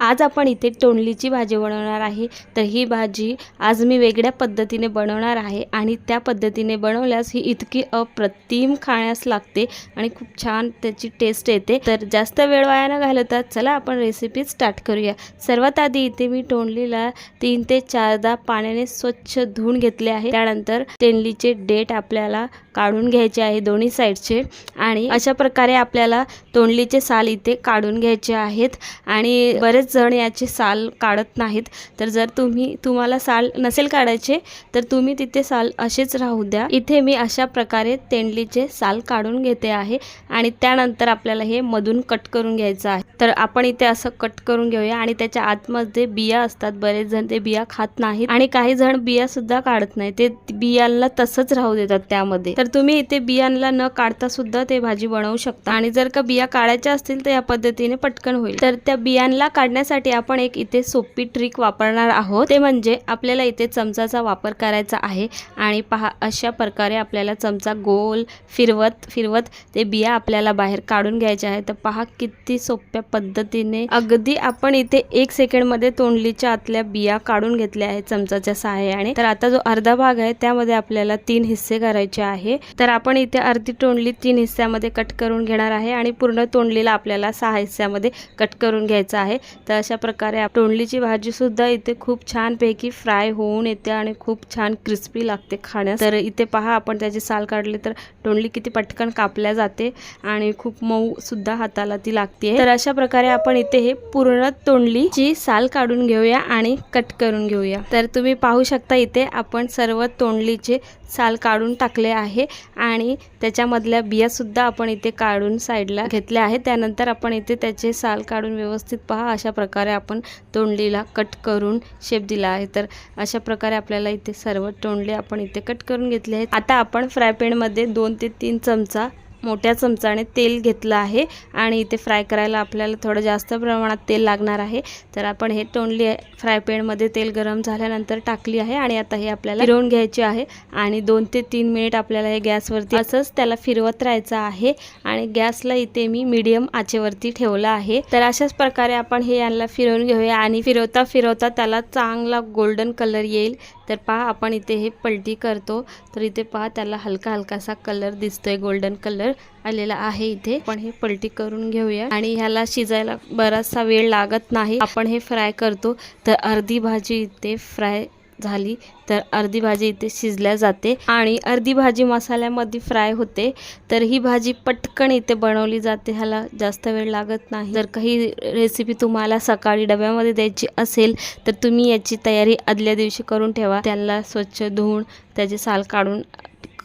आज आपण इथे तोंडलीची भाजी बनवणार आहे. तर ही भाजी आज मी वेगळ्या पद्धतीने बनवणार आहे आणि त्या पद्धतीने बनवल्यास ही इतकी अप्रतिम खाण्यास लागते आणि खूप छान त्याची टेस्ट येते. तर जास्त वेळ वाया न घालवता चला आपण रेसिपी स्टार्ट करूया. सर्वात आधी इथे मी तोंडलीला तीन ते चारदा पाण्याने स्वच्छ धुवून घेतले आहे. त्यानंतर तेंडलीचे डेट आपल्याला काढून घ्यायचे आहे दोन्ही साईडचे. आणि अशा प्रकारे आपल्याला तोंडलीचे साल इथे काढून घ्यायचे आहेत. आणि बरेच जण याचे साल काढत नाहीत. तर जर तुम्ही तुम्हाला साल नसेल काढायचे तर तुम्ही तिथे साल असेच राहू द्या. इथे मी अशा प्रकारे तेंडलीचे साल काढून घेते आहे. आणि त्यानंतर आपल्याला हे मधून कट करून घ्यायचं आहे. तर आपण इथे असं कट करून घेऊया. आणि त्याच्या आतमध्ये बिया असतात. बरेच जण ते बिया खात नाहीत. आणि काही जण बिया सुद्धा काढत नाही ते बियांना तसंच राहू देतात त्यामध्ये. तर तुम्ही इथे बियांना न काढता सुद्धा ते भाजी बनवू शकता. आणि जर का बिया काढायच्या असतील तर या पद्धतीने पटकन होईल. तर त्या बियांना काढण्यासाठी आपण एक इथे सोपी ट्रिक वापरणार आहोत. ते म्हणजे आपल्याला इथे चमचाचा वापर करायचा आहे. आणि पहा अशा प्रकारे आपल्याला चमचा गोल फिरवत फिरवत ते बिया आपल्याला बाहेर काढून घ्यायच्या आहे तर पहा किती सोप्या पद्धतीने अगदी आपण इथे एक सेकंडमध्ये तोंडलीच्या आतल्या बिया काढून घेतल्या आहेत चमचाच्या सहाय्याने. तर आता जो अर्धा भाग आहे त्यामध्ये आपल्याला तीन हिस्से करायचे आहे तर आपण इथे अर्धी तोंडली तीन हिस्स्यामध्ये कट करून घेणार आहे आणि पूर्ण तोंडलीला आपल्याला सहा हिस्स्यामध्ये कट करून घ्यायचं आहे. तर अशा प्रकारे तोंडलीची भाजी सुद्धा इथे खूप छानपैकी फ्राय होऊन येते आणि खूप छान क्रिस्पी लागते खाण्यास. तर इथे पहा आपण त्याचे साल काढले तर तोंडली किती पटकन कापल्या जाते आणि खूप मऊ सुद्धा हाताला ती लागते तर अशा प्रकारे आपण इथे हे पूर्ण तोंडलीची साल काढून घेऊया आणि कट करून घेऊया. तर तुम्ही पाहू शकता इथे आपण सर्व तोंडलीचे साल काढून टाकले आहे. आणि त्याच्यामधल्या बिया सुद्धा आपण इथे काढून साईडला घेतल्या आहेत. त्यानंतर आपण इथे त्याचे साल काढून व्यवस्थित पहा. अशा प्रकारे आपण तोंडलीला कट करून शेप दिला आहे. तर अशा प्रकारे आपल्याला इथे सर्व तोंडले आपण इथे कट करून घेतले आहेत. आता आपण फ्राय पॅनमध्ये दोन ते तीन चमचा मोठ्या चमचाने तेल घेतलं आहे आणि इथे फ्राय करायला आपल्याला थोडं जास्त प्रमाणात तेल लागणार आहे. तर आपण हे तोंडली फ्राय पॅनमध्ये तेल गरम झाल्यानंतर टाकली आहे आणि आता हे आपल्याला फिरवून घ्यायचे आहे आणि दोन ते तीन मिनिट आपल्याला हे गॅसवरती असंच त्याला फिरवत राहायचं आहे आणि गॅसला इथे मी मीडियम आचेवरती ठेवला आहे. तर अशाच प्रकारे आपण हे यांना फिरवून घेऊया आणि फिरवता फिरवता त्याला चांगला गोल्डन कलर येईल. तर पहा आपण इथे हे पलटी करतो तर इथे पहा त्याला हलका हलकासा कलर दिसतोय गोल्डन कलर आलेला आहे इथे. पण हे पलटी करून घेऊया. आणि ह्याला शिजायला बराचसा वेळ लागत नाही. आपण हे फ्राय करतो तर अर्धी भाजी इथे फ्राय झाली तर अर्धी भाजी इथे शिजल्या जाते आणि अर्धी भाजी मसाल्यामध्ये फ्राय होते तर ही भाजी पटकन इथे बनवली जाते ह्याला जास्त वेळ लागत नाही. जर काही रेसिपी तुम्हाला सकाळी डब्यामध्ये द्यायची असेल तर तुम्ही याची तयारी आदल्या दिवशी करून ठेवा. त्याला स्वच्छ धुवून त्याचे साल काढून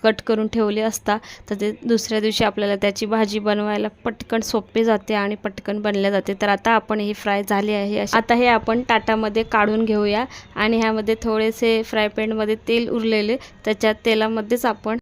कट करून ठेवले असता तर ते दुसऱ्या दिवशी आपल्याला त्याची भाजी बनवायला पटकन सोपे जाते आणि पटकन बनल्या जाते. तर आता आपण हे फ्राय झाले आहे आता हे आपण ताटामध्ये काढून घेऊया आणि ह्यामध्ये थोडेसे फ्राय पॅनमध्ये तेल उरलेले त्याच्या तेलामध्येच आपण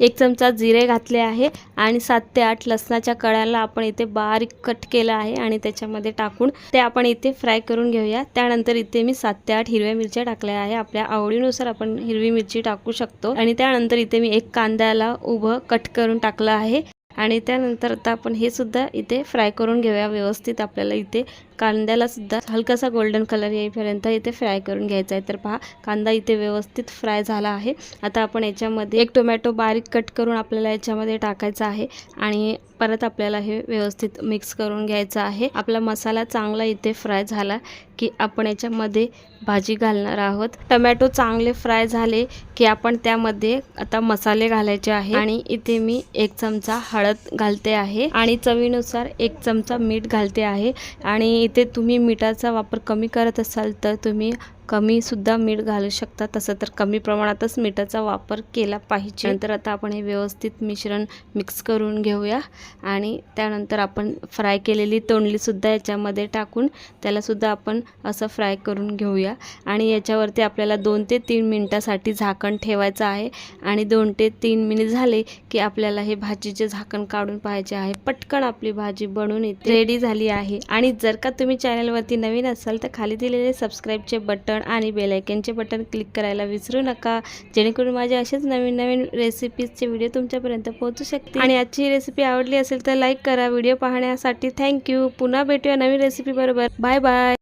एक चमचा जिरे घातले आहे आणि सात ते आठ लसणाच्या कळ्याला आपण इथे बारीक कट केलं आहे आणि त्याच्यामध्ये टाकून ते आपण इथे फ्राय करून घेऊया. त्यानंतर इथे मी सात ते आठ हिरव्या मिरच्या टाकल्या आहे. आपल्या आवडीनुसार आपण हिरवी मिरची टाकू शकतो. आणि त्यानंतर इथे मी एक कांद्याला उभं कट करून टाकलं आहे. आणि त्यानंतर आता आपण हे सुद्धा इथे फ्राय करून घेऊया. व्यवस्थित आपल्याला इथे कांद्याला सुद्धा हलकासा गोल्डन कलर येईपर्यंत इथे फ्राय करून घ्यायचा आहे. तर पहा कांदा इथे व्यवस्थित फ्राय झाला आहे. आता आपण याच्यामध्ये एक टोमॅटो बारीक कट करून आपल्याला याच्यामध्ये टाकायचा आहे आणि परत आपल्याला हे व्यवस्थित मिक्स करून घ्यायचं आहे. आपला मसाला चांगला इथे फ्राय झाला की आपण याच्यामध्ये भाजी घालणार आहोत. टमॅटो चांगले फ्राय झाले की आपण त्यामध्ये आता मसाले घालायचे आहे आणि इथे मी एक चमचा हळद घालते आहे आणि चवीनुसार एक चमचा मीठ घालते आहे आणि इथे तुम्ही मिठाचा वापर कमी करत असाल तर तुम्ही कमीसुद्धा मीठ घालू शकता. तसं तर कमी प्रमाणातच मिठाचा वापर केला पाहिजे. नंतर आता आपण हे व्यवस्थित मिश्रण मिक्स करून घेऊया. आणि त्यानंतर आपण फ्राय केलेली तोंडलीसुद्धा याच्यामध्ये टाकून त्यालासुद्धा आपण असं फ्राय करून घेऊया. आणि याच्यावरती आपल्याला दोन ते तीन मिनटासाठी झाकण ठेवायचं आहे. आणि दोन ते तीन मिनिट झाले की आपल्याला हे भाजीचे झाकण काढून पाहायचे आहे. पटकन आपली भाजी बनवून रेडी झाली आहे. आणि जर का तुम्ही चॅनलवरती नवीन असाल तर खाली दिलेले सबस्क्राईबचे बटन बटन आणि बेलायकनचे बटन क्लिक करायला विसरू नका. जेणेकरून माझे असेच नवीन नवीन रेसिपीजचे व्हिडिओ तुमच्यापर्यंत पोहोचू शकतील. आणि आजची रेसिपी आवडली असेल तर लाईक करा. व्हिडिओ पाहण्यासाठी थँक्यू पुन्हा भेटूया नवीन रेसिपी बरोबर. Bye bye